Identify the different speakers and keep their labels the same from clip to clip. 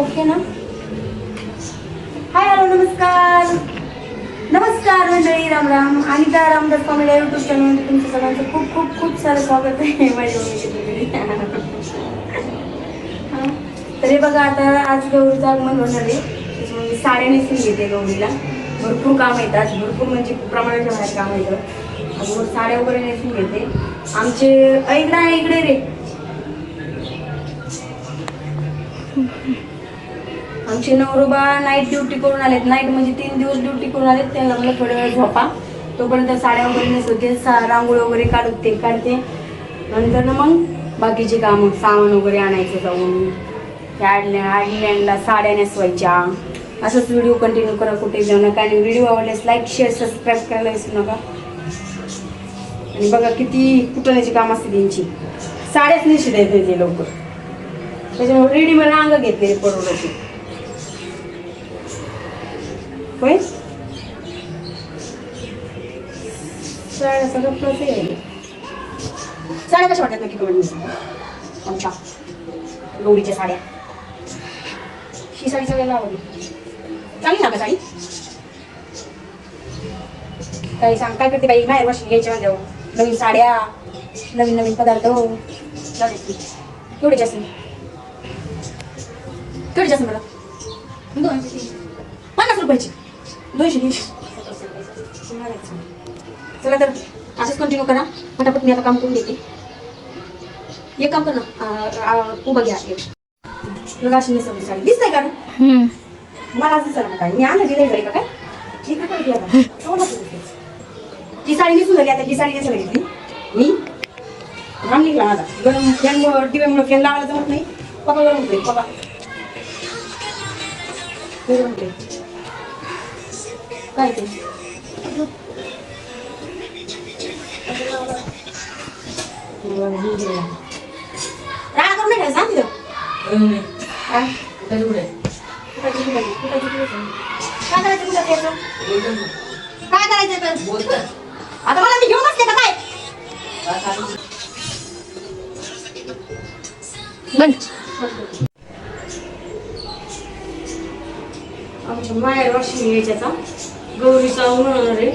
Speaker 1: Okay ना? Hi hello नमस्कार. नमस्कार मंडळी राम राम. आणि त्या रामदास कॉमेडी युट्यूब चॅनलमध्ये तुमचं सगळ्यांचं खूप खूप खूप सारं स्वागत आहे. माझ्या मम्मीच्या तर हे बघा आता आज गौरीचं आगमन होणार आहे. त्याच्यामुळे मी साड्या नेसून घेते गौरीला. भरपूर काम येतं आज भरपूर म्हणजे खूप प्रमाणाच्या बाहेर काम येतं. अगोदर साड्या वगैरे नेसून घेते. आमचे ऐकणा इकडे रे. आमचे नवरोबा नाईट ड्युटी करून आलेत. नाईट म्हणजे तीन दिवस ड्युटी करून आलेत. त्यांना मला थोड्या वेळ झोपा. तोपर्यंत साड्या वगैरे नेसवते सा रांगोळी वगैरे काढत ते काढते. नंतर ना मग बाकीचे कामं सामान वगैरे आणायचं जाऊन. आयलँडला साड्या नेसवायच्या. असंच व्हिडिओ कंटिन्यू करा कुठे जाऊ नका. आणि व्हिडिओ आवडल्यास लाईक शेअर सबस्क्राईब करायला विसरू नका. आणि बघा किती कुटण्याची काम असते त्यांची साड्याच निश्चित येते ते लवकर त्याच्यामुळे रेडीमेड अंग घेतलेले परवडते. होय साड्या सगळं आहे साड्या कशा वाटतात नक्की कमेंट आमच्या गौरीच्या साड्या ही साडी सगळ्याला आवडली चांगली ना का साडी काही सांग काय करते बाई बाहेर वर्षी घ्यायच्या म्हणजे नवीन साड्या नवीन नवीन पदार्थ केवढे जास्त केवढे जास्त मला दोनशे पन्नास रुपयाची दोनशे तीनशे चला तर असंच कंटिन्यू करा फटाफट मी आता काम करून देते एक काम कर ना उभं घ्या बघा अशी नेसवली साडी दिसतंय का मला दिसत ना काय मी आणलं दिलंय घरी का काय कसं दिसतंय? ती साडी नेसून झाली आता ही साडी नेसायला घेतली मी राम निघला माझा गरम फॅन टीव्हीमुळे फॅन लावायला जमत नाही पप्पा गरम होते पप्पा गरम होते काय ते? करून नाही सांग काय? कुठाची? काय करायचं त्याचं? काय करायचं तर. आता मला मी घेऊन बसले का काय आमच्या माहेर वाशिम यायच्याचा गौरीचा उन्हाळा आहे.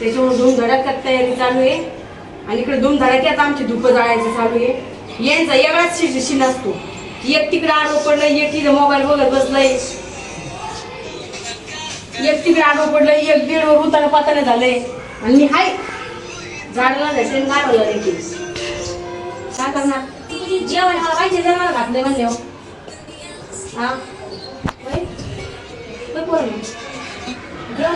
Speaker 1: त्याच्यामुळे दोन धडाक्यात तयारी चालू आहे. आणि इकडे दोन धडाक्यात आमची धुपं जाळायचं चालू आहे. यांचा वेगळाच शिन शिन असतो. एक तिकडे आडवं पडलं एक तिथं मोबाईल बघत बसलंय. एक तिकडे आडवं पडलं एक बेडवर उताना पाताना झालंय. आणि मी हाय. झाडला जायचं गाडवलं देखील काय करणार? जेवण मला पाहिजे जेवणाला घातलंय म्हणले हो. हा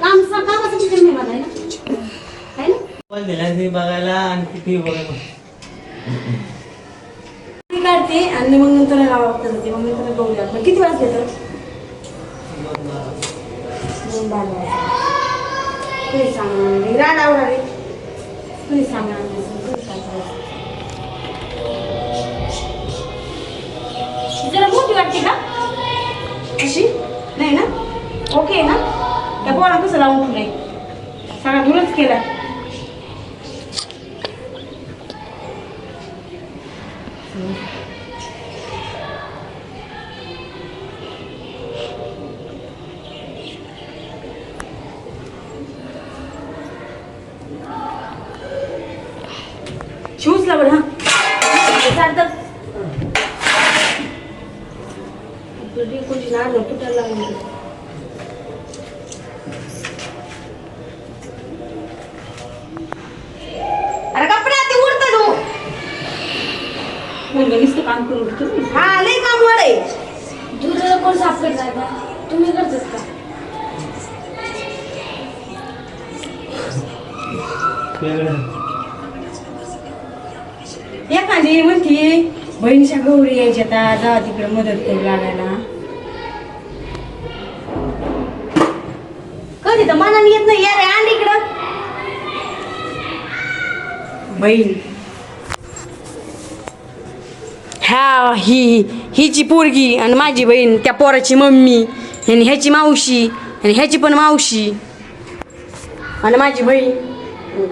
Speaker 1: काम आहे ना
Speaker 2: पण दिला ती बघायला? आणि किती बघायला
Speaker 1: काढते आणि मग नंतर गावात जाते. मग नंतर किती वाजले तर? दोन बारा वाजता तुम्ही सांगा. राड आवडा रे तुम्ही सांगा. सगळा केला. शूज लावड हा. चालतात तुझी कोणची नाड तुटायला लागली अरे कपडे आधी उडत तू मुलगा नुसतं काम करून उठतो हा लय काम वाढ आहे.
Speaker 3: दूध कोण साफ करताय का तुम्ही करतात का?
Speaker 1: एखादी म्हणती बहिणीच्या गौरी यायच्या आता जा तिकडे मदत करू लागायला. कधी तर मनाने येत नाही या रे आण इकडं. बहीण. ह्या ही हिची पोरगी आणि माझी बहीण त्या पोराची मम्मी आणि ह्याची मावशी आणि ह्याची पण मावशी आणि माझी बहीण.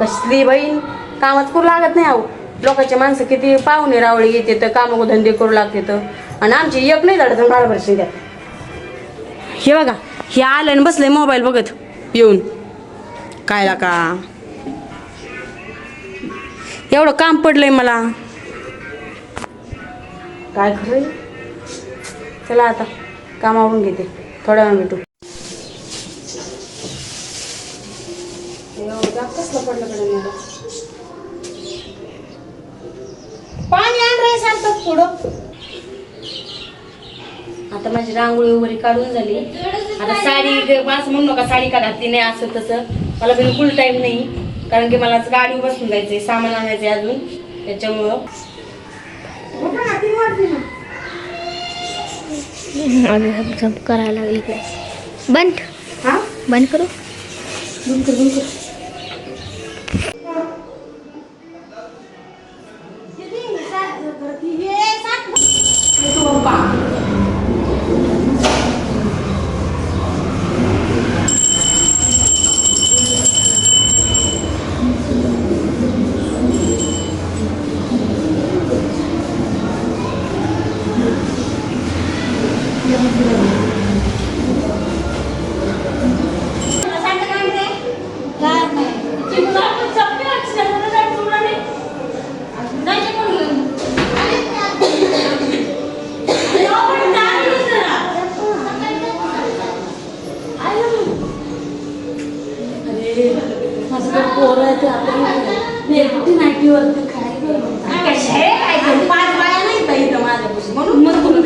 Speaker 1: कसली बहीण? कामात करू लागत नाही अहो. लोकांचे माणसं किती पाहुणे रावळे येते तर काम धंदे करू लागते तर. आणि आमची एक नाही तर बरोबर शिंद्या हे बघा हे आलं आणि बसलंय मोबाईल बघत येऊन. कायला का एवढं काम पडलंय मला. काय खरं चला आता कामावरून घेते. थोड्या वेळ भेटू. कसलं पडलं कडे मला पाणी आण रे सांगतात पुढं. आता माझी रांगोळी वगैरे काढून झाली. आता साडी असं म्हणू नका साडी का घातली नाही असं तसं. मला बिलकुल टाईम नाही. कारण की मला गाडी बसून जायचंय सामान आणायचंय अजून. त्याच्यामुळं
Speaker 4: आम्ही सब करायला इकडे. बंद.
Speaker 1: हा?
Speaker 4: बंद करू?
Speaker 1: बंद कर बंद कर.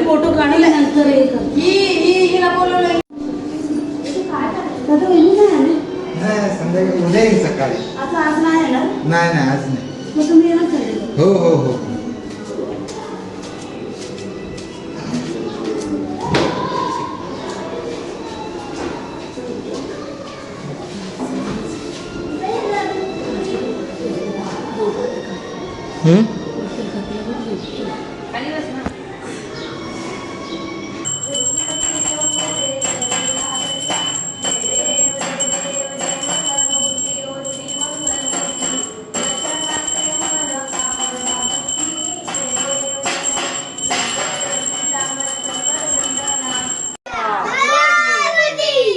Speaker 1: फोटो काढले नंतर ही ही हिला बोलवलं.
Speaker 5: नाही संध्याकाळी. उद्या येईल सकाळी.
Speaker 1: असं आज नाही ना
Speaker 5: नाही नाही आज नाही.
Speaker 1: मग तुम्ही येणार चालेल
Speaker 5: हो हो. 예?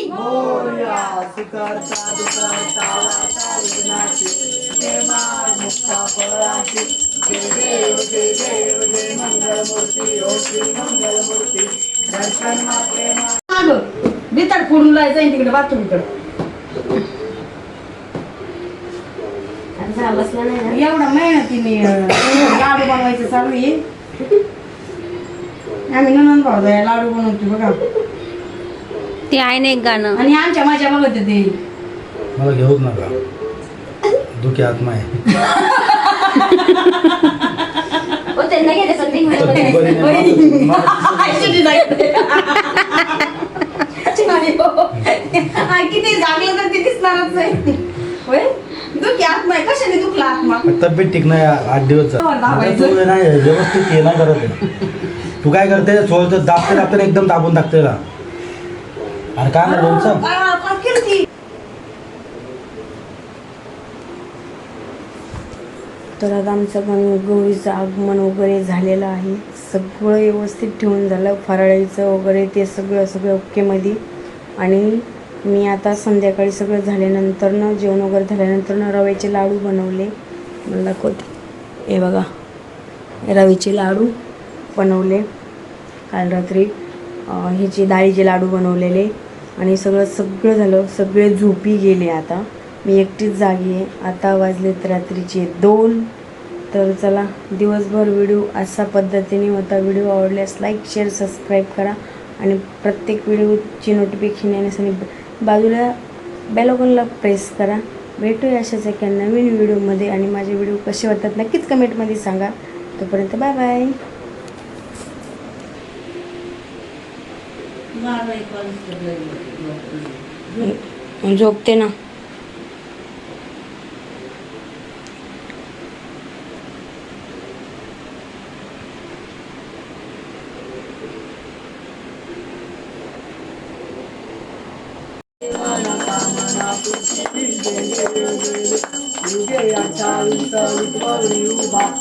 Speaker 5: Moria,
Speaker 1: Sukar, Sadhu, Sadhu, Sadhu, Sadhu, Sadhu, Sadhu, तिकडे बाथरूमकडे
Speaker 4: बसला नाही ना?
Speaker 1: एवढा मेहनतीने लाडू बनवायचं चालू आहे. आम्ही ननंद भाऊ जाय लाडू बनवतो बघा.
Speaker 4: ते आहे ना एक गाणं.
Speaker 1: आणि आमच्या माझ्या बघत ते.
Speaker 6: मला घेऊच नका. दुखी आत्मा आहे.
Speaker 4: हो त्यांना घेते something
Speaker 6: तर
Speaker 4: मध्ये.
Speaker 6: तू बरी नाही, मला- मला-
Speaker 1: किती जागलं तर ते दिसणारच नाही. होय? दुखी आत्मा आहे. कशाने दुखला आत्मा?
Speaker 6: तब्येत ठीक नाही आठ दिवस झाले.
Speaker 1: हो, दाबायचं.
Speaker 6: आता तू नाही व्यवस्थित हे नाही करत आहे. तू काय करते? थोडं दाबते दाबते एकदम दाबून टाकते का अरे काय नाही लोणचं
Speaker 1: आ, का केलती? तर आता आमचं पण गौरीचं आगमन वगैरे झालेलं आहे. सगळं व्यवस्थित ठेवून झालं. फराळीचं वगैरे ते सगळं सगळं ओकेमध्ये आणि मी आता संध्याकाळी सगळं झाल्यानंतरनं जेवण वगैरे झाल्यानंतरनं रव्याचे लाडू बनवले. मला दाखवते हे बघा. रवीचे लाडू बनवले. काल रात्री अं, ह्याचे डाळीचे लाडू बनवलेले. आणि सगळं सगळं झालं. सगळे झोपी गेले आता. मी एकटीच जागी आहे. आता वाजलेत रात्रीचे दोन. तर चला दिवसभर व्हिडिओ अशा पद्धतीने होता. व्हिडिओ आवडल्यास लाईक शेअर सबस्क्राईब करा. आणि प्रत्येक व्हिडिओची नोटिफिकेशन येण्यासाठी बाजूला बेलॉगनला प्रेस करा. भेटूया अशाच एका नवीन व्हिडिओमध्ये. आणि माझे व्हिडिओ कसे वाटतात नक्कीच कमेंटमध्ये सांगा. तोपर्यंत बाय बाय झोपते ना. Ugeja cały, cały tworzy uba